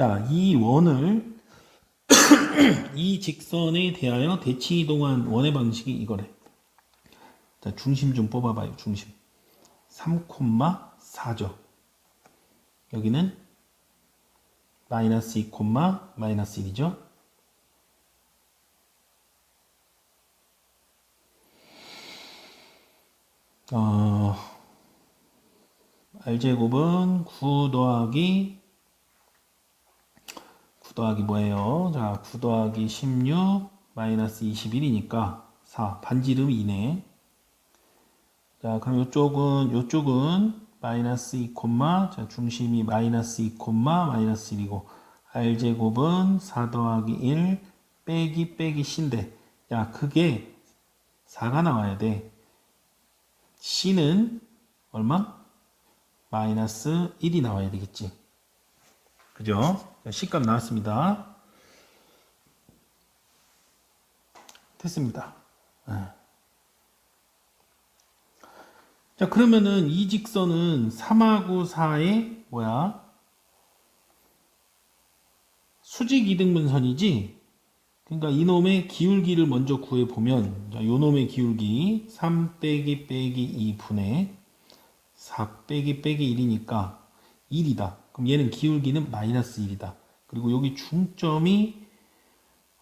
자, 이 원을 이 직선에 대하여 대칭 이동한 원의 방식이 이거래. 자, 중심 좀 뽑아봐요. 중심. 3,4죠. 여기는 마이너스 2, 마이너스 1이죠. 어, R제곱은 9 더하기 9 더하기 뭐예요? 자, 9 더하기 16 마이너스 21이니까 4 반지름 2네. 자, 그럼 이쪽은 이쪽은 마이너스 2, 자, 중심이 마이너스 2, 마이너스 1이고 R제곱은 4 더하기 1 빼기 빼기 C인데 야, 그게 4가 나와야 돼. C는 얼마? 마이너스 1이 나와야 되겠지. 그죠? 자, C값 나왔습니다. 됐습니다. 네. 자, 그러면은 이 직선은 3하고 4의 뭐야? 수직 이등분선이지? 그러니까 이놈의 기울기를 먼저 구해 보면 자, 요놈의 기울기 3 빼기 빼기 2분의 4 빼기 빼기 1이니까 1이다. 그럼 얘는 기울기는 마이너스 1이다. 그리고 여기 중점이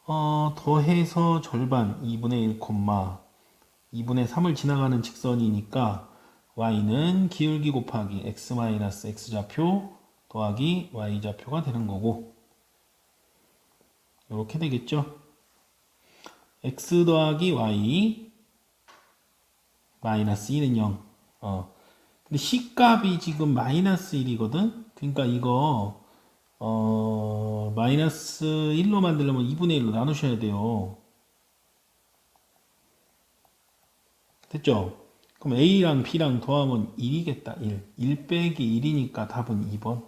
어, 더해서 절반 2분의 1, 2분의 3을 지나가는 직선이니까 y는 기울기 곱하기 x 마이너스 x 좌표 더하기 y 좌표가 되는 거고 이렇게 되겠죠. x 더하기 y 마이너스 2는 0. 어. 근데 c 값이 지금 마이너스 1이거든. 그러니까 이거 어 마이너스 1로 만들려면 2분의 1로 나누셔야 돼요. 됐죠? 그럼 a랑 b랑 더하면 1이겠다. 1. 1 빼기 1이니까 답은 2번.